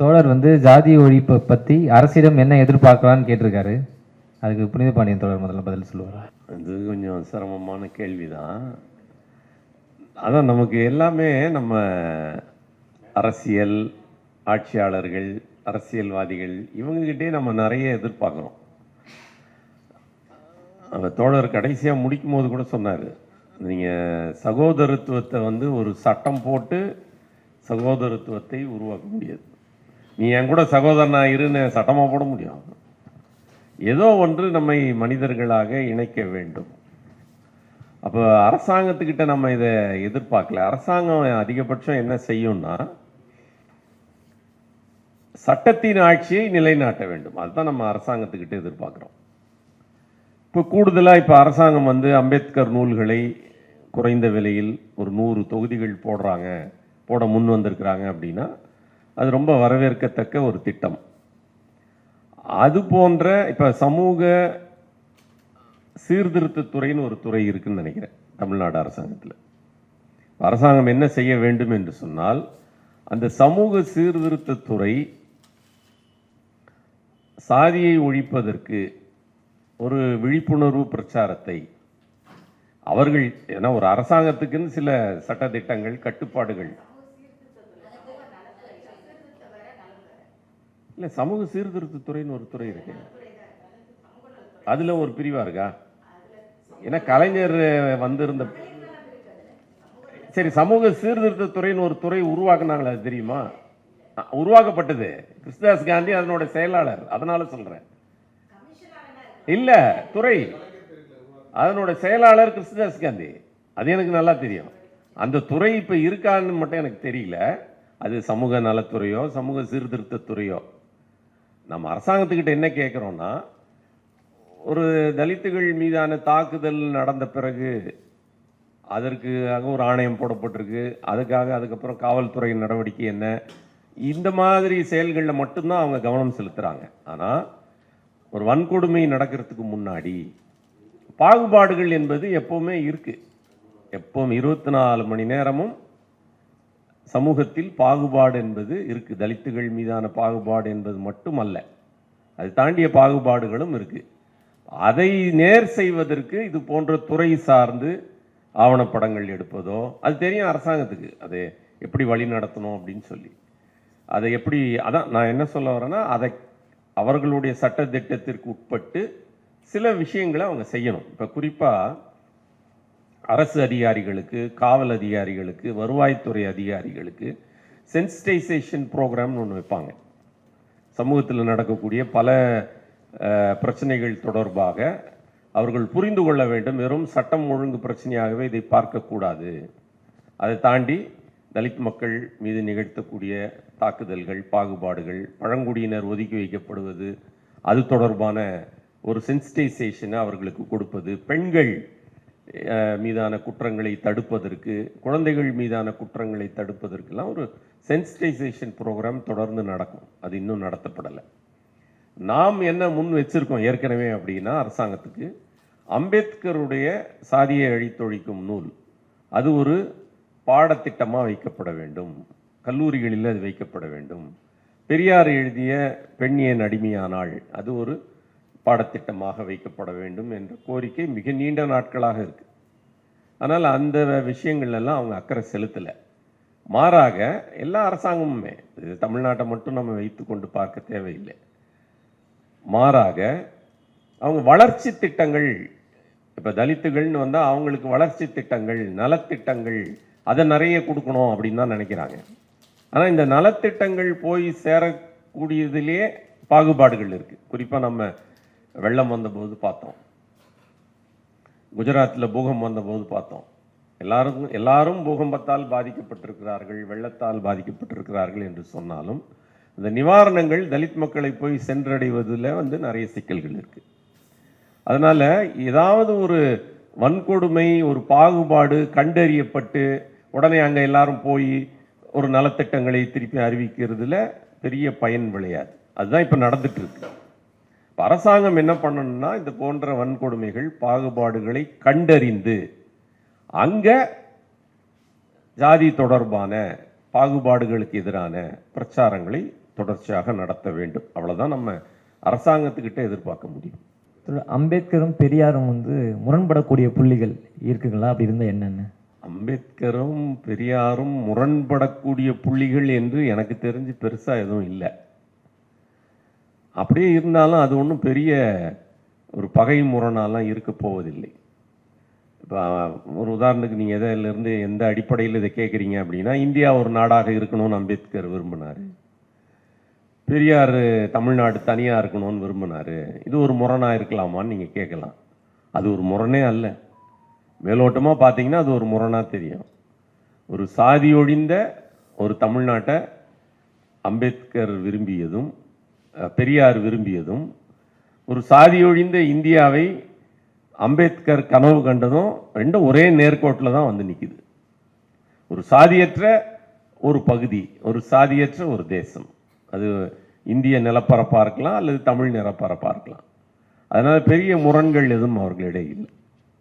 தோழர் வந்து ஜாதி ஒழிப்பை பற்றி அரசிடம் என்ன எதிர்பார்க்கலான்னு கேட்டிருக்காரு. அதுக்கு புனித பாண்டியன் தோழர் முதல்ல பதில் சொல்லுவார். இது கொஞ்சம் சிரமமான கேள்விதான். அதான் நமக்கு எல்லாமே நம்ம அரசியல் ஆட்சியாளர்கள் அரசியல்வாதிகள் இவங்ககிட்டே நம்ம நிறைய எதிர்பார்க்குறோம். அந்த தோழர் கடைசியாக முடிக்கும் போது கூட சொன்னார் நீங்கள் சகோதரத்துவத்தை வந்து ஒரு சட்டம் போட்டு சகோதரத்துவத்தை உருவாக்க முடியாது. நீ என் கூட சகோதரனா இருன்னு சட்டமாக போட முடியும். ஏதோ ஒன்று நம்மை மனிதர்களாக இணைக்க வேண்டும். அப்போ அரசாங்கத்துக்கிட்ட நம்ம இதை எதிர்பார்க்கல. அரசாங்கம் அதிகபட்சம் என்ன செய்யும்னா சட்டத்தின் ஆட்சியை நிலைநாட்ட வேண்டும். அதுதான் நம்ம அரசாங்கத்துக்கிட்ட எதிர்பார்க்குறோம். இப்போ கூடுதலாக இப்போ அரசாங்கம் வந்து அம்பேத்கர் நூல்களை குறைந்த விலையில் ஒரு நூறு தொகுதிகள் போடுறாங்க போட முன் வந்திருக்கிறாங்க அப்படின்னா அது ரொம்ப வரவேற்கத்தக்க ஒரு திட்டம். அது போன்ற இப்போ சமூக சீர்திருத்தத்துறைன்னு ஒரு துறை இருக்குன்னு நினைக்கிறேன் தமிழ்நாடு அரசாங்கத்தில். அரசாங்கம் என்ன செய்ய வேண்டும் என்று சொன்னால் அந்த சமூக சீர்திருத்தத்துறை சாதியை ஒழிப்பதற்கு ஒரு விழிப்புணர்வு பிரச்சாரத்தை அவர்கள் ஏன்னா ஒரு அரசாங்கத்துக்குன்னு சில சட்டத்திட்டங்கள் கட்டுப்பாடுகள் இல்லை சமூக சீர்திருத்தத்துறைன்னு ஒரு துறை இருக்கு. அதில் ஒரு பிரிவாக இருக்கா? ஏன்னா கலைஞர் வந்திருந்த சரி சமூக சீர்திருத்தத்துறைன்னு ஒரு துறை உருவாக்குனாங்களே அது தெரியுமா? உருவாக்கப்பட்டது. கிருஷ்ணதாஸ் காந்தி அதனோட செயலாளர். அதனால சொல்கிறேன் இல்லை துறை. அதனோட செயலாளர் கிருஷ்ணதாஸ் காந்தி. அது எனக்கு நல்லா தெரியும். அந்த துறை இப்போ இருக்கான்னு மட்டும் எனக்கு தெரியல. அது சமூக நலத்துறையோ சமூக சீர்திருத்தத்துறையோ நம்ம அரசாங்கத்துக்கிட்ட என்ன கேட்குறோன்னா ஒரு தலித்துகள் மீதான தாக்குதல் நடந்த பிறகு அதற்காக ஒரு ஆணையம் போடப்பட்டிருக்கு. அதுக்காக அதுக்கப்புறம் காவல்துறை நடவடிக்கை என்ன? இந்த மாதிரி செயல்களில் மட்டும்தான் அவங்க கவனம் செலுத்துகிறாங்க ஆனால் ஒரு வன்கொடுமை நடக்கிறதுக்கு முன்னாடி பாகுபாடுகள் என்பது எப்போவுமே இருக்குது எப்பவும் இருபத்தி நாலு மணி நேரமும் சமூகத்தில் பாகுபாடு என்பது இருக்கு. தலித்துகள் மீதான பாகுபாடு என்பது மட்டுமல்ல. அது தாண்டிய பாகுபாடுகளும் இருக்கு. அதை நேர் செய்வதற்கு இது போன்ற துறை சார்ந்து ஆவணப்படங்கள் எடுப்பதோ அது தெரியும் அரசாங்கத்துக்கு. அதை எப்படி வழி நடத்தணும் அப்படின்னு சொல்லி. அதை எப்படி அதான் நான் என்ன சொல்ல வரேன்னா அதை அவர்களுடைய சட்ட திட்டத்திற்கு உட்பட்டு சில விஷயங்களை அவங்க செய்யணும். இப்போ குறிப்பாக அரசு அதிகாரிகளுக்கு காவல் அதிகாரிகளுக்கு வருவாய்த்துறை அதிகாரிகளுக்கு சென்சிட்டைசேஷன் ப்ரோக்ராம்னு ஒன்று வைப்பாங்க. சமூகத்தில் நடக்கக்கூடிய பல பிரச்சனைகள் தொடர்பாக அவர்கள் புரிந்து கொள்ள வேண்டும். வெறும் சட்டம் ஒழுங்கு பிரச்சனையாகவே இதை பார்க்கக்கூடாது. அதை தாண்டி தலித் மக்கள் மீது நிகழ்த்தக்கூடிய தாக்குதல்கள் பாகுபாடுகள் பழங்குடியினர் ஒதுக்கி வைக்கப்படுவது அது தொடர்பான ஒரு சென்சிட்டைசேஷனை அவர்களுக்கு கொடுப்பது பெண்கள் மீதான குற்றங்களை தடுப்பதற்கு குழந்தைகள் மீதான குற்றங்களை தடுப்பதற்கெல்லாம் ஒரு சென்சிட்டைசேஷன் ப்ரோக்ராம் தொடர்ந்து நடக்கும். அது இன்னும் நடத்தப்படலை. நாம் என்ன முன் வச்சிருக்கோம் ஏற்கனவே அப்படின்னா அரசாங்கத்துக்கு அம்பேத்கருடைய சாதியை அழித்தொழிக்கும் நூல். அது ஒரு பாடத்திட்டமாக வைக்கப்பட வேண்டும். கல்லூரிகளில் அது வைக்கப்பட வேண்டும். பெரியார் எழுதிய பெண் ஏன் அடிமையானாள். அது ஒரு பாடத்திட்டமாக வைக்கப்பட வேண்டும் என்ற கோரிக்கை மிக நீண்ட நாட்களாக இருக்குது ஆனால் அந்த விஷயங்கள்லாம் அவங்க அக்கறை செலுத்தலை. மாறாக எல்லா அரசாங்கமுமே இது தமிழ்நாட்டை மட்டும் நம்ம வைத்துக்கொண்டு பார்க்க தேவையில்லை. மாறாக அவங்க வளர்ச்சி திட்டங்கள் இப்போ தலித்துகள்னு வந்தால் அவங்களுக்கு வளர்ச்சி திட்டங்கள் நலத்திட்டங்கள் அதை நிறைய கொடுக்கணும் அப்படின்னு தான் நினைக்கிறாங்க. ஆனால் இந்த நலத்திட்டங்கள் போய் சேரக்கூடியதிலே பாகுபாடுகள் இருக்குது குறிப்பாக நம்ம வெள்ளம் வந்தபோது பார்த்தோம். குஜராத்தில் பூகம்பம் வந்தபோது பார்த்தோம். எல்லாருக்கும் எல்லாரும் பூகம்பத்தால் பாதிக்கப்பட்டிருக்கிறார்கள் வெள்ளத்தால் பாதிக்கப்பட்டிருக்கிறார்கள் என்று சொன்னாலும் இந்த நிவாரணங்கள் தலித் மக்களை போய் சென்றடைவதில் வந்து நிறைய சிக்கல்கள் இருக்குது அதனால் ஏதாவது ஒரு வன்கொடுமை ஒரு பாகுபாடு கண்டறியப்பட்டு உடனே அங்கே எல்லாரும் போய் ஒரு நலத்திட்டங்களை திருப்பி அறிவிக்கிறதுல பெரிய பயன் விளையாது. அதுதான் இப்போ நடந்துட்டு இருக்கு. அரசாங்கம் என்ன பண்ணணும்னா இந்த போன்ற வன்கொடுமைகள் பாகுபாடுகளை கண்டறிந்து அங்க ஜாதி தொடர்பான பாகுபாடுகளுக்கு எதிரான பிரச்சாரங்களை தொடர்ச்சியாக நடத்த வேண்டும். அவ்வளவுதான் நம்ம அரசாங்கத்துக்கிட்ட எதிர்பார்க்க முடியும். அம்பேத்கரும் பெரியாரும் வந்து முரண்படக்கூடிய புள்ளிகள் இருக்குங்களா? அப்படி இருந்தால் என்னென்ன? அம்பேத்கரும் பெரியாரும் முரண்படக்கூடிய புள்ளிகள் என்று எனக்கு தெரிஞ்சு பெருசா எதுவும் இல்லை. அப்படியே இருந்தாலும் அது ஒன்றும் பெரிய ஒரு பகை முரணாலாம் இருக்க போவதில்லை. இப்போ ஒரு உதாரணத்துக்கு நீங்கள் எதிலிருந்து எந்த அடிப்படையில் இதை கேட்குறீங்க அப்படின்னா இந்தியா ஒரு நாடாக இருக்கணும்னு அம்பேத்கர் விரும்பினார். பெரியார் தமிழ்நாடு தனியாக இருக்கணும்னு விரும்பினார். இது ஒரு முரணாக இருக்கலாமான்னு நீங்கள் கேட்கலாம் அது ஒரு முரணே அல்ல. மேலோட்டமாக பார்த்தீங்கன்னா அது ஒரு முரணாக தெரியும். ஒரு சாதி ஒழிந்த ஒரு தமிழ்நாட்டை அம்பேத்கர் விரும்பியதும் பெரியார் விரும்பியதும் ஒரு சாதி ஒழிந்த இந்தியாவை அம்பேத்கர் கனவு கண்டதும் ரெண்டும் ஒரே நேர்கோட்டில் தான் வந்து நிற்கிது ஒரு சாதியற்ற ஒரு பகுதி ஒரு சாதியற்ற ஒரு தேசம். அது இந்திய நிலப்பரப்பாக இருக்கலாம் அல்லது தமிழ் நிலப்பரப்பாக இருக்கலாம். அதனால் பெரிய முரண்கள் எதுவும் அவர்களிடையே இல்லை.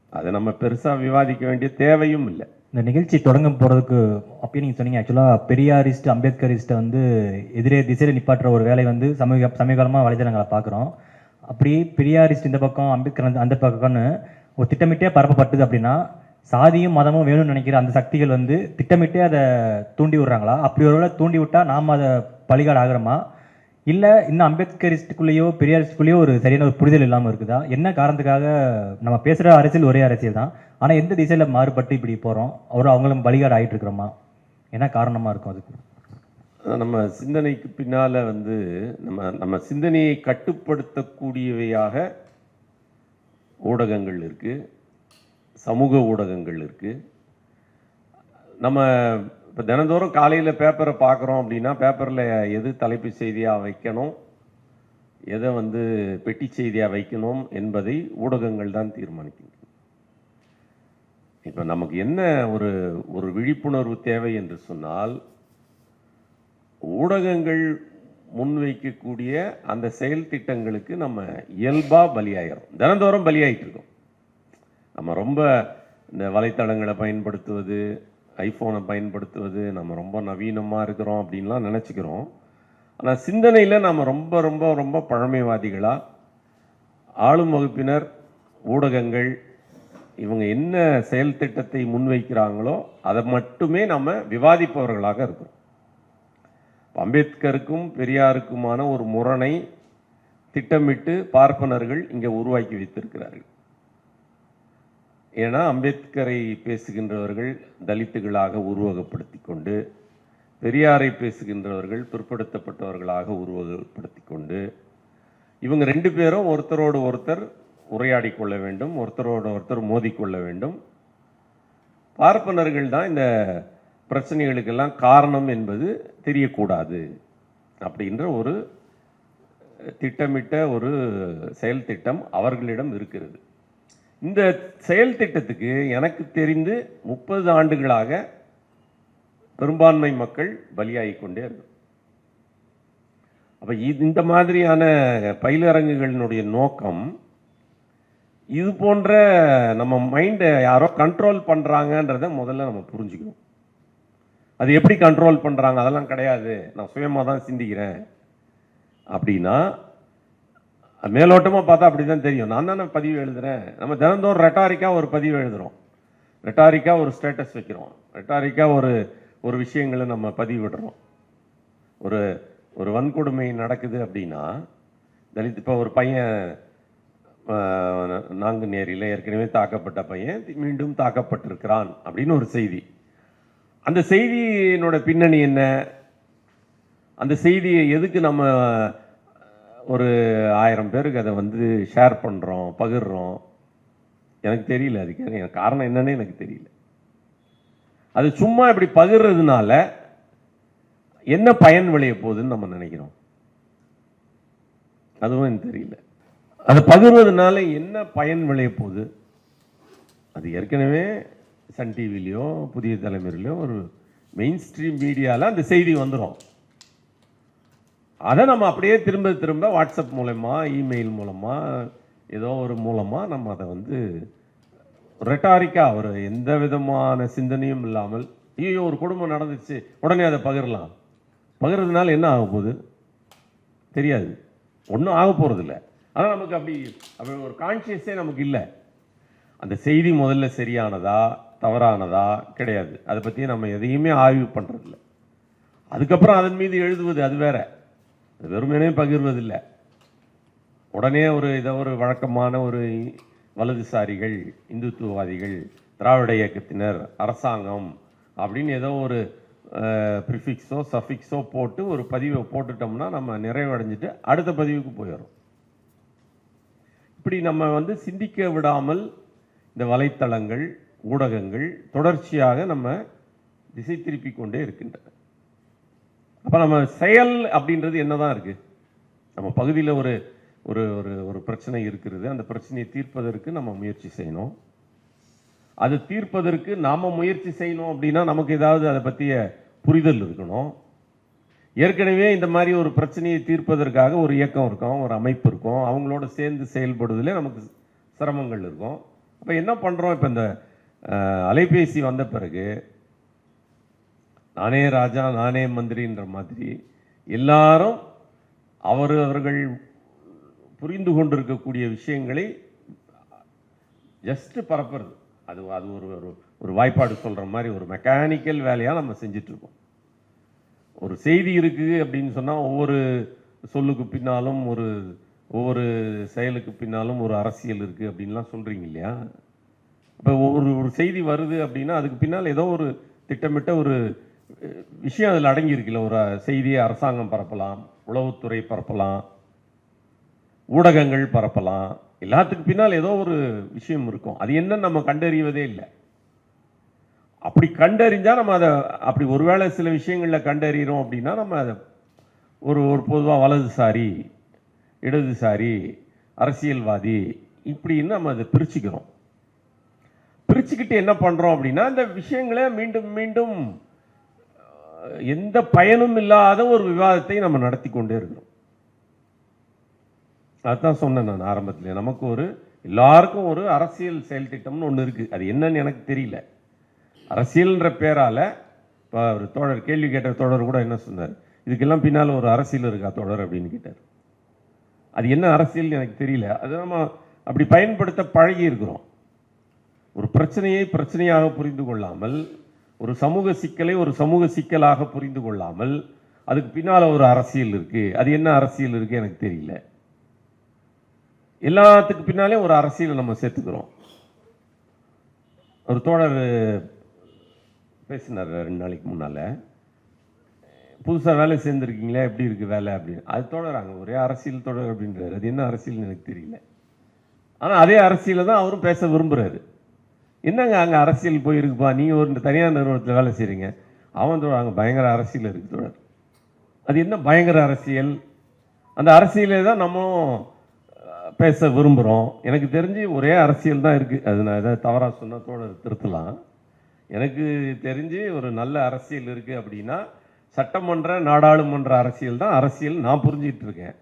அதை நம்ம பெருசாக விவாதிக்க வேண்டிய தேவையும் இல்லை. இந்த நிகழ்ச்சி தொடங்க போகிறதுக்கு அப்பயே நீங்கள் சொன்னீங்க ஆக்சுவலாக பெரியாரிஸ்ட் அம்பேத்கரிஸ்ட்டை வந்து எதிரே திசையில் நிப்பாட்டுற ஒரு வேலை வந்து சமீப சமீபகாலமாக வலைதளங்களை பார்க்குறோம். அப்படி பெரியாரிஸ்ட் இந்த பக்கம் அம்பேத்கர் அந்த- பக்கம்னு ஒரு திட்டமிட்டே பரப்பப்பட்டது அப்படின்னா சாதியும் மதமும் வேணும்னு நினைக்கிற அந்த சக்திகள் வந்து திட்டமிட்டே அதை தூண்டி விடுறாங்களா? அப்படி ஒருவேளை தூண்டி விட்டா நாம் அதை பலிகாடு ஆகிறோமா? இல்லை இன்னும் அம்பேத்கரிஸ்டுக்குள்ளேயோ பெரியாரிஸ்டுக்குள்ளேயோ ஒரு சரியான ஒரு புரிதல் இல்லாமல் இருக்குதா? என்ன காரணத்துக்காக நம்ம பேசுகிற அரசியல் ஒரே அரசியல் தான். ஆனால் எந்த திசையில் மாறுபட்டு இப்படி போகிறோம் ஒரு அவங்களும் பலிகாடு ஆகிட்டு இருக்கிறோமா என்ன காரணமாக இருக்கும் அதுக்கு? நம்ம சிந்தனைக்கு பின்னால் வந்து நம்ம நம்ம சிந்தனையை கட்டுப்படுத்தக்கூடியவையாக ஊடகங்கள் இருக்குது சமூக ஊடகங்கள் இருக்குது நம்ம இப்போ தினந்தோறும் காலையில் பேப்பரை பார்க்குறோம் அப்படின்னா பேப்பரில் எது தலைப்பு செய்தியாக வைக்கணும்? எதை வந்து பெட்டி செய்தியாக வைக்கணும்? என்பதை ஊடகங்கள் தான் தீர்மானிக்கின்றன. இப்போ நமக்கு என்ன ஒரு ஒரு விழிப்புணர்வு தேவை என்று சொன்னால் ஊடகங்கள் முன்வைக்கக்கூடிய அந்த செயல் திட்டங்களுக்கு நம்ம இயல்பாக பலியாகிறோம் தினந்தோறும் பலியாயிட்டு இருக்கோம் நம்ம ரொம்ப இந்த வலைத்தளங்களை பயன்படுத்துவது ஐஃபோனை பயன்படுத்துவது நம்ம ரொம்ப நவீனமாக இருக்கிறோம் அப்படின்லாம் நினச்சிக்கிறோம். ஆனால் சிந்தனையில் நாம் ரொம்ப ரொம்ப ரொம்ப பழமைவாதிகளாக ஆளும் வகுப்பினர் ஊடகங்கள் இவங்க என்ன செயல் திட்டத்தை முன்வைக்கிறாங்களோ அதை மட்டுமே நம்ம விவாதிப்பவர்களாக இருக்கிறோம். அம்பேத்கருக்கும் பெரியாருக்குமான ஒரு முரணை திட்டமிட்டு பார்ப்பனர்கள் இங்கே உருவாக்கி வைத்திருக்கிறார்கள். ஏன்னா அம்பேத்கரை பேசுகின்றவர்கள் தலித்துகளாக உருவகப்படுத்தி கொண்டு பெரியாரை பேசுகின்றவர்கள் பிற்படுத்தப்பட்டவர்களாக உருவகப்படுத்தி கொண்டு இவங்க ரெண்டு பேரும் ஒருத்தரோடு ஒருத்தர் உரையாடி கொள்ள வேண்டும் ஒருத்தரோடு ஒருத்தர் மோதிக்கொள்ள வேண்டும். பார்ப்பனர்கள் தான் இந்த பிரச்சனைகளுக்கெல்லாம் காரணம் என்பது தெரியக்கூடாது அப்படின்ற ஒரு திட்டமிட்ட ஒரு செயல் திட்டம் அவர்களிடம் இருக்கிறது. இந்த செயல் திட்டத்துக்கு எனக்கு தெரிந்து முப்பது ஆண்டுகளாக பெரும்பான்மை மக்கள் பலியாகி கொண்டே இருக்கும் அப்போ இது இந்த மாதிரியான பயிலரங்குகளினுடைய நோக்கம் இது போன்ற நம்ம மைண்டை யாரோ கண்ட்ரோல் பண்ணுறாங்கன்றத முதல்ல நம்ம புரிஞ்சுக்கணும். அது எப்படி கண்ட்ரோல் பண்ணுறாங்க அதெல்லாம் கிடையாது. நான் சுயமாக தான் சிந்திக்கிறேன். அப்படின்னா மேலோட்டமாக பார்த்தா அப்படிதான் தெரியும். நான் தானே பதிவு எழுதுறேன். நம்ம தினந்தோறும் ரெட்டாரிக்கா ஒரு பதிவு எழுதுகிறோம் ரெட்டாரிக்காக ஒரு ஸ்டேட்டஸ் வைக்கிறோம். ரெட்டாரிக்காக ஒரு ஒரு விஷயங்களை நம்ம பதிவிடுறோம். ஒரு ஒரு வன்கொடுமை நடக்குது அப்படின்னா தலித் இப்போ ஒரு பையன் நாங்குநேரியில் ஏற்கனவே தாக்கப்பட்ட பையன் மீண்டும் தாக்கப்பட்டிருக்கிறான் அப்படின்னு ஒரு செய்தி. அந்த செய்தியினோட பின்னணி என்ன? அந்த செய்தியை எதுக்கு நம்ம ஒரு ஆயிரம் பேருக்கு அதை வந்து ஷேர் பண்ணுறோம் பகிர்றோம்? எனக்கு தெரியல அதுக்கு. எனக்கு காரணம் என்னன்னு எனக்கு தெரியல. அது சும்மா இப்படி பகிர்றதுனால என்ன பயன் விளைய போகுதுன்னு நம்ம நினைக்கிறோம். அதுவும் எனக்கு தெரியல. அதை பகிர்வதனால என்ன பயன் விளைய போகுது? அது ஏற்கனவே சன் டிவிலையோ புதிய தலைமுறையிலையோ ஒரு மெயின் ஸ்ட்ரீம் மீடியாவில் அந்த செய்தி வந்துடும் அதை நம்ம அப்படியே திரும்ப திரும்ப வாட்ஸ்அப் மூலமா இமெயில் மூலமா ஏதோ ஒரு மூலமாக நம்ம அதை வந்து ரெட்டாரிக்கா ஒரு எந்த விதமான சிந்தனையும் இல்லாமல் ஐயோ ஒரு குடும்பம் நடந்துச்சு உடனே அதை பகிரலாம். பகிர்றதுனால என்ன ஆக போகுது? தெரியாது. ஒன்றும் ஆக போகிறதில்ல ஆனால் நமக்கு அப்படி அப்படி ஒரு கான்ஷியஸே நமக்கு இல்லை. அந்த செய்தி முதல்ல சரியானதா தவறானதா கிடையாது. அதை பற்றி நம்ம எதையுமே ஆய்வு பண்ணுறதில்ல அதுக்கப்புறம் அதன் மீது எழுதுவது அது வேற. அது வெறுமனே பகிர்வதில்லை. உடனே ஒரு இதை ஒரு வழக்கமான ஒரு வலதுசாரிகள் இந்துத்துவவாதிகள் திராவிட இயக்கத்தினர் அரசாங்கம் அப்படின்னு ஏதோ ஒரு ப்ரிஃபிக்ஸோ சஃபிக்ஸோ போட்டு ஒரு பதிவை போட்டுட்டோம்னா நம்ம நிறைவடைஞ்சிட்டு அடுத்த பதிவுக்கு போயிடும் இப்படி நம்ம வந்து சிந்திக்க விடாமல் இந்த வலைத்தளங்கள் ஊடகங்கள் தொடர்ச்சியாக நம்ம திசை திருப்பி கொண்டே இருக்கின்றன. அப்போ நம்ம செயல் அப்படின்றது என்ன தான் இருக்குது நம்ம பகுதியில் ஒரு ஒரு ஒரு ஒரு பிரச்சனை இருக்கிறது. அந்த பிரச்சனையை தீர்ப்பதற்கு நம்ம முயற்சி செய்யணும். அது தீர்ப்பதற்கு நாம் முயற்சி செய்யணும் அப்படின்னா நமக்கு ஏதாவது அதை பற்றிய புரிதல் இருக்கணும். ஏற்கனவே இந்த மாதிரி ஒரு பிரச்சனையை தீர்ப்பதற்காக ஒரு இயக்கம் இருக்கும் ஒரு அமைப்பு இருக்கும். அவங்களோட சேர்ந்து செயல்படுவதில் நமக்கு சிரமங்கள் இருக்கும். அப்போ என்ன பண்ணுறோம் இப்போ இந்த அலைபேசி வந்த பிறகு நானே ராஜா நானே மந்திரின்ற மாதிரி எல்லாரும் அவர் அவர்கள் புரிந்து கொண்டிருக்கக்கூடிய விஷயங்களை ஜஸ்ட்டு பரப்புறது. அது அது ஒரு ஒரு வாய்ப்பாடு சொல்கிற மாதிரி ஒரு மெக்கானிக்கல் வேலையாக நம்ம செஞ்சிட்ருக்கோம் ஒரு செய்தி இருக்குது அப்படின்னு சொன்னால் ஒவ்வொரு சொல்லுக்கு பின்னாலும் ஒரு ஒவ்வொரு செயலுக்கு பின்னாலும் ஒரு அரசியல் இருக்குது அப்படின்லாம் சொல்கிறீங்க இல்லையா? இப்போ ஒரு ஒரு செய்தி வருது அப்படின்னா அதுக்கு பின்னால் ஏதோ ஒரு திட்டமிட்ட ஒரு விஷயம் அதில் அடங்கியிருக்குல்ல. ஒரு செய்தியை அரசாங்கம் பரப்பலாம் உளவுத்துறை பரப்பலாம் ஊடகங்கள் பரப்பலாம். எல்லாத்துக்கு பின்னால் ஏதோ ஒரு விஷயம் இருக்கும். அது என்னன்னு நம்ம கண்டறிவதே இல்லை. அப்படி கண்டறிஞ்சால் நம்ம அதை அப்படி ஒருவேளை சில விஷயங்களில் கண்டறிகிறோம் அப்படின்னா நம்ம அதை ஒரு ஒரு பொதுவாக வலதுசாரி இடதுசாரி அரசியல்வாதி இப்படின்னு நம்ம அதை பிரிச்சுக்கிறோம். பிரிச்சுக்கிட்டு என்ன பண்ணுறோம் அப்படின்னா இந்த விஷயங்களை மீண்டும் மீண்டும் எந்த பயனும் இல்லாத ஒரு விவாதத்தை நம்ம நடத்தி கொண்டே இருக்கிறோம் அதுதான் சொன்னேன் நான் ஆரம்பத்தில். நமக்கு ஒரு எல்லாருக்கும் ஒரு அரசியல் செயல் திட்டம்னு ஒன்று இருக்குது அது என்னன்னு எனக்கு தெரியல. அரசியல்ன்ற பேரால் இப்போ ஒரு தோழர் கேள்வி கேட்ட தோழர் கூட என்ன சொன்னார்? இதுக்கெல்லாம் பின்னால் ஒரு அரசியல் இருக்கா தோழர் அப்படின்னு கேட்டார். அது என்ன அரசியல் எனக்கு தெரியல. அது நம்ம அப்படி பயன்படுத்த பழகி இருக்கிறோம் ஒரு பிரச்சனையை பிரச்சனையாக புரிந்து கொள்ளாமல் ஒரு சமூக சிக்கலை ஒரு சமூக சிக்கலாக புரிந்து கொள்ளாமல் அதுக்கு பின்னால் ஒரு அரசியல் இருக்குது அது என்ன அரசியல் இருக்கு எனக்கு தெரியல. எல்லாத்துக்கு பின்னாலே ஒரு அரசியலை நம்ம சேர்த்துக்கிறோம். ஒரு தோழர் பேசினார் ரெண்டு நாளைக்கு முன்னால். புதுசாக வேலை சேர்ந்துருக்கீங்களே எப்படி இருக்குது வேலை அப்படின்னு அது தொடராங்க ஒரே அரசியல் தொடர் அப்படின்றாரு. அது என்ன அரசியல்னு எனக்கு தெரியல. ஆனால் அதே அரசியலில் தான் அவரும் பேச விரும்புகிறாரு என்னங்க அங்கே அரசியல் போயிருக்குப்பா? நீங்கள் ஒரு தனியார் நிறுவனத்தில் வேலை செய்கிறீங்க அவன் தோழர் அங்கே பயங்கர அரசியல் இருக்குது தோழர் அது என்ன பயங்கர அரசியல்? அந்த அரசியலே தான் நம்மளும் பேச விரும்புகிறோம் எனக்கு தெரிஞ்சு ஒரே அரசியல் தான் இருக்குது அது நான் எதாவது தவறாக சொன்னால் தோழர் திருத்தலாம். எனக்கு தெரிஞ்சு ஒரு நல்ல அரசியல் இருக்குது அப்படின்னா சட்டமன்ற நாடாளுமன்ற அரசியல் தான் அரசியல் நான் புரிஞ்சிக்கிட்டு இருக்கேன்.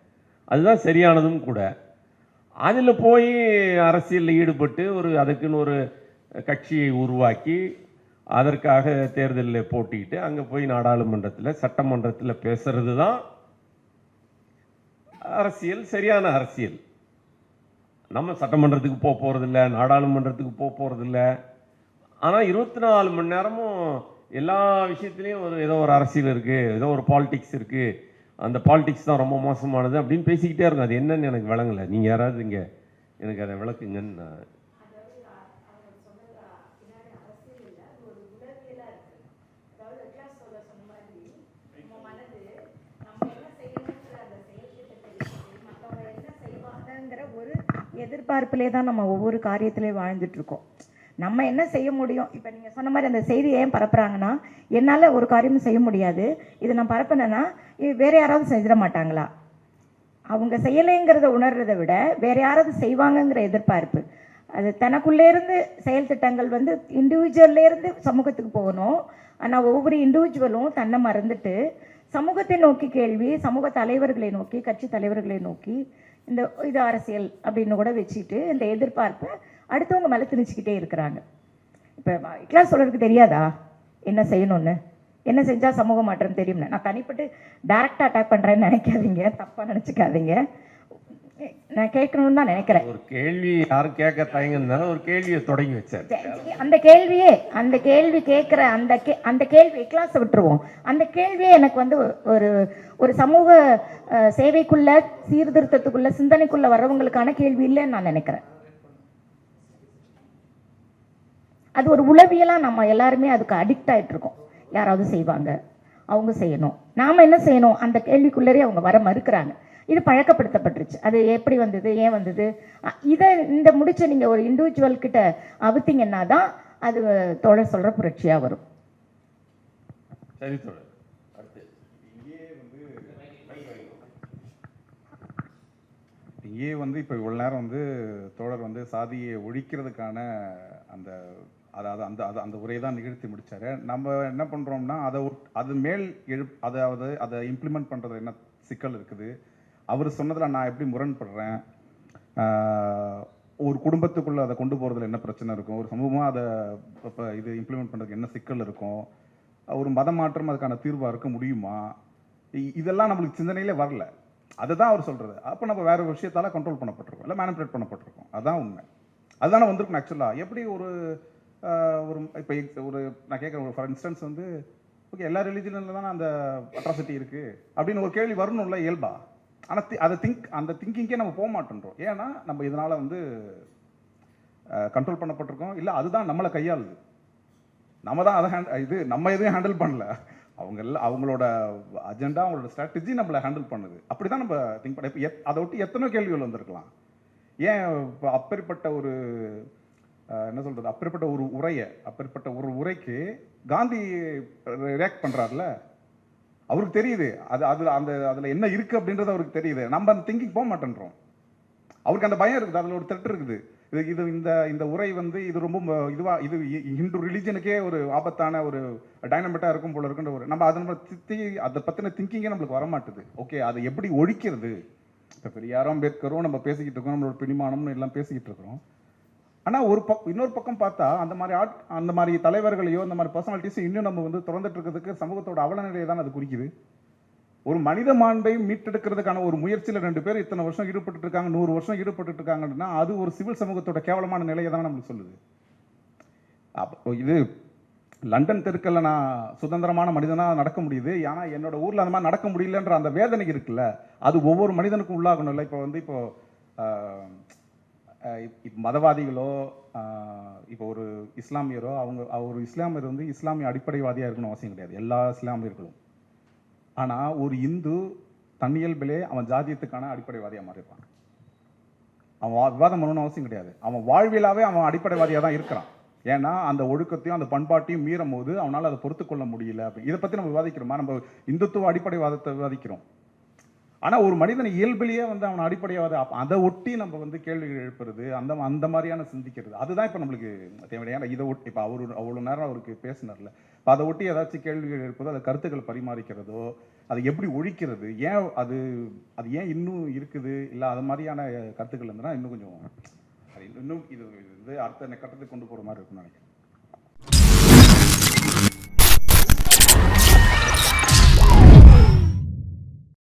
அதுதான் சரியானதும் கூட. அதில் போய் அரசியலில் ஈடுபட்டு ஒரு அதுக்குன்னு ஒரு கட்சியை உருவாக்கி அதற்காக தேர்தலில் போட்டிக்கிட்டு அங்கே போய் நாடாளுமன்றத்தில் சட்டமன்றத்தில் பேசுறது தான் அரசியல் சரியான அரசியல். நம்ம சட்டமன்றத்துக்கு போக போகிறதில்ல நாடாளுமன்றத்துக்கு போக போகிறதில்ல ஆனால் இருபத்தி நாலு மணி நேரமும் எல்லா விஷயத்துலேயும் ஒரு ஏதோ ஒரு அரசியல் இருக்குது ஏதோ ஒரு பாலிடிக்ஸ் இருக்குது அந்த பாலிடிக்ஸ் தான் ரொம்ப மோசமானது அப்படின்னு பேசிக்கிட்டே இருக்கும் அது என்னன்னு எனக்கு விளங்கலை. நீங்கள் யாராவது இங்கே எனக்கு அதை விளக்குங்கன்னு நான் ஒரு எதிர்பார்ப்பிலே தான் நம்ம ஒவ்வொரு காரியத்திலே வாழ்ந்துட்டு இருக்கோம். நம்ம என்ன செய்ய முடியும்? இப்போ நீங்கள் சொன்ன மாதிரி அந்த செய்தி ஏன் பரப்புகிறாங்கன்னா என்னால் ஒரு காரியமும் செய்ய முடியாது. இதை நான் பரப்புனேன்னா வேறு யாராவது செஞ்சிட மாட்டாங்களா? அவங்க செய்யலைங்கிறத உணர்றதை விட வேற யாராவது செய்வாங்கங்கிற எதிர்பார்ப்பு. அது தனக்குள்ளே இருந்து செயல் திட்டங்கள் வந்து இண்டிவிஜுவல்லேருந்து சமூகத்துக்கு போகணும். ஆனால் ஒவ்வொரு இண்டிவிஜுவலும் தன்னை மறந்துட்டு சமூகத்தை நோக்கி கேள்வி சமூக தலைவர்களை நோக்கி கட்சி தலைவர்களை நோக்கி இந்த இது அரசியல் அப்படின்னு கூட வச்சுட்டு இந்த எதிர்பார்ப்பை அடுத்தவங்க மேலே திணிச்சுக்கிட்டே இருக்கிறாங்க. இப்போ கிளாஸ் சொல்கிறதுக்கு தெரியாதா? என்ன செய்யணும்னு? என்ன செஞ்சால் சமூக மாற்றம் தெரியும்னு? நான் தனிப்பட்டு டைரக்டாக அட்டாக் பண்ணுறேன்னு நினைக்காதீங்க. தப்பாக நினச்சிக்காதீங்க. நான் கேட்கணும்னு தான் நினைக்கிறேன். ஒரு கேள்வி யாரும் கேட்க தயங்குனால ஒரு கேள்வியை தொடங்கி வச்சார். சரி, அந்த கேள்வியே அந்த கேள்வி கேட்குற அந்த கே அந்த கேள்வி கிளாஸ் விட்டுருவோம். அந்த கேள்வியே எனக்கு வந்து ஒரு ஒரு சமூக சேவைக்குள்ள சீர்திருத்தத்துக்குள்ள சிந்தனைக்குள்ள வர்றவங்களுக்கான கேள்வி இல்லைன்னு நான் நினைக்கிறேன். அது ஒரு உளவியலா நம்ம எல்லாருமே அதுக்கு அடிக்ட் ஆயிட்டு இருக்கோம் யாராவது செய்வாங்க அவங்க செய்யணும். நாம என்ன செய்யணும்? அந்த கேள்விக்குள்ளரே அவங்க வர மறுக்கிறாங்க. இது பழக்கப்படுத்தப்பட்டுருச்சு. அது எப்படி வந்தது? ஏன் வந்தது? இதை இந்த முடிச்ச நீங்க ஒரு இண்டிவிஜுவல் கிட்ட அவுத்தீங்கன்னா தான் அது தோழர் சொல்ற புரட்சியா வரும். சரி தோழர். இங்கேயே வந்து இப்போ இவ்வளோ நேரம் வந்து தோழர் வந்து சாதியை ஒழிக்கிறதுக்கான அந்த அதாவது அந்த அது அந்த உரையை தான் நிகழ்த்தி முடித்தார் நம்ம என்ன பண்ணுறோம்னா அதை ஒட்- அது மேல் எழு அதாவது அதை இம்ப்ளிமெண்ட் பண்ணுறது என்ன சிக்கல் இருக்குது? அவர் சொன்னதில் நான் எப்படி முரண்படுறேன்? ஒரு குடும்பத்துக்குள்ளே அதை கொண்டு போகிறதுல என்ன பிரச்சனை இருக்கும்? ஒரு சமூகமாக அதை இப்போ இது இம்ப்ளிமெண்ட் பண்ணுறதுக்கு என்ன சிக்கல் இருக்கும்? ஒரு மத மாற்றம் அதுக்கான தீர்வாக இருக்க முடியுமா? இ- இதெல்லாம் நம்மளுக்கு சிந்தனையிலே வரல. அதுதான் அவர் சொல்கிறது அப்போ நம்ம வேறு ஒரு கண்ட்ரோல் பண்ணப்பட்டிருக்கோம். இல்லை மேனிபுலேட் பண்ணப்பட்டிருக்கோம். அதுதான் உண்மை. அதுதானே வந்திருக்கணும் ஆக்சுவலாக எப்படி ஒரு ஒரு இப்போ ஒரு நான் கேட்குறேன் ஒரு ஃபார் இன்ஸ்டன்ஸ் வந்து ஓகே எல்லா ரிலீஜனில் தானே அந்த அட்ராசிட்டி இருக்குது அப்படின்னு ஒரு கேள்வி வரணும்ல இயல்பா? ஆனால் அதை திங்க் அந்த திங்கிங்கே நம்ம போக மாட்டேன்றோம். ஏன்னா நம்ம இதனால் வந்து கண்ட்ரோல் பண்ணப்பட்டிருக்கோம். இல்லை அதுதான் நம்மளை கையாளுது. நம்ம தான் அதை ஹேண்ட் இது நம்ம எதையும் ஹேண்டில் பண்ணல. அவங்க எல்லாம் அவங்களோட அஜெண்டா அவங்களோட ஸ்ட்ராட்டஜி நம்மளை ஹேண்டில் பண்ணுது. அப்படி தான் நம்ம திங்க் பண்ண இப்போ அதை ஒட்டி எத்தனை கேள்விகள் வந்திருக்கலாம். ஏன் இப்போ அப்பேற்பட்ட ஒரு என்ன சொல்றது? அப்பேற்பட்ட ஒரு உரையை அப்பேற்பட்ட ஒரு உரைக்கு காந்தி ரியாக்ட் பண்றாருல அவருக்கு தெரியுது. அது அது அந்த அதுல என்ன இருக்கு அப்படின்றது அவருக்கு தெரியுது. நம்ம அந்த திங்கிங் போக மாட்டேன்றோம். அவருக்கு அந்த பயம் இருக்குது. அதில் ஒரு த்ரெட் இருக்குது. இது இது இந்த இந்த உரை வந்து இது ரொம்ப ம- இதுவா இது இ- ஹிந்து ரிலீஜனுக்கே ஒரு ஆபத்தான ஒரு டைனமெட்டாக இருக்கும் போல இருக்குன்ற ஒரு நம்ம அதை நம்ம தித்தி அதை பற்றின திங்கிங்கே நம்மளுக்கு வர மாட்டுது ஓகே அதை எப்படி ஒழிக்கிறது? இப்போ பெரியாரும் அம்பேத்கரும் நம்ம பேசிக்கிட்டு இருக்கோம். நம்மளோட பிடிமானம்னு எல்லாம் பேசிக்கிட்டு இருக்கிறோம். ஆனால் ஒரு பக் இன்னொரு பக்கம் பார்த்தா அந்த மாதிரி ஆட் அந்த மாதிரி தலைவர்களையோ அந்த மாதிரி பர்சனாலிட்டிஸும் இன்னும் நம்ம வந்து திறந்துட்டு இருக்கிறதுக்கு சமூகத்தோட அவலநிலையை தான் அது குறிக்குது. ஒரு மனித மாண்பை மீட்டெடுக்கிறதுக்கான ஒரு முயற்சியில் ரெண்டு பேர் இத்தனை வருஷம் ஈடுபட்டு இருக்காங்க நூறு வருஷம் ஈடுபட்டு இருக்காங்கன்னா அது ஒரு சிவில் சமூகத்தோட கேவலமான நிலையை தான் நம்மளுக்கு சொல்லுது. அப்போ இது லண்டன் தெருக்கில் நான் சுதந்திரமான மனிதனாக நடக்க முடியுது. ஏன்னா என்னோட ஊரில் அந்த மாதிரி நடக்க முடியலன்ற அந்த வேதனை இருக்குல்ல அது ஒவ்வொரு மனிதனுக்கும் உள்ளாகணும்ல. இப்போ வந்து இப்போ இப்போ மதவாதிகளோ இப்போ ஒரு இஸ்லாமியரோ அவங்க ஒரு இஸ்லாமியர் வந்து இஸ்லாமிய அடிப்படைவாதியாக இருக்கணும் அவசியம் கிடையாது. எல்லா இஸ்லாமியர்களும். ஆனால் ஒரு இந்து தன்னியல்பிலே அவன் ஜாதியத்துக்கான அடிப்படைவாதியாக மாறிப்பான் அவன் வா- விவாதம் பண்ணணும்னு அவசியம் கிடையாது. அவன் வாழ்வியலாகவே அவன் அடிப்படைவாதியாக தான் இருக்கிறான். ஏன்னா அந்த ஒழுக்கத்தையும் அந்த பண்பாட்டையும் மீறும் போது அவனால் அதை பொறுத்து கொள்ள முடியல. அப்படி இதை பற்றி நம்ம விவாதிக்கிறோமா? நம்ம இந்துத்துவ அடிப்படைவாதத்தை விவாதிக்கிறோம். ஆனால் ஒரு மனிதன் இயல்பிலேயே வந்து அவன் அடிப்படையாவது அதை ஒட்டி நம்ம வந்து கேள்விகள் எழுப்புறது அந்த அந்த மாதிரியான சிந்திக்கிறது அதுதான் இப்போ நம்மளுக்கு தேவையான இதை ஒட்டி இப்போ அவரு அவ்வளோ நேரம் அவருக்கு பேசினார்ல. இப்போ அதை ஒட்டி ஏதாச்சும் கேள்விகள் எழுப்பதோ அதை கருத்துக்களை பரிமாறிக்கிறதோ அதை எப்படி ஒழிக்கிறது ஏன் அது அது ஏன் இன்னும் இருக்குது இல்லை அது மாதிரியான கருத்துக்கள் இருந்ததுன்னா இன்னும் கொஞ்சம் அது இன்னும் இது இது வந்து அடுத்த கட்டத்துக்கு கொண்டு போகிற மாதிரி இருக்கும்னு நினைக்கிறேன்.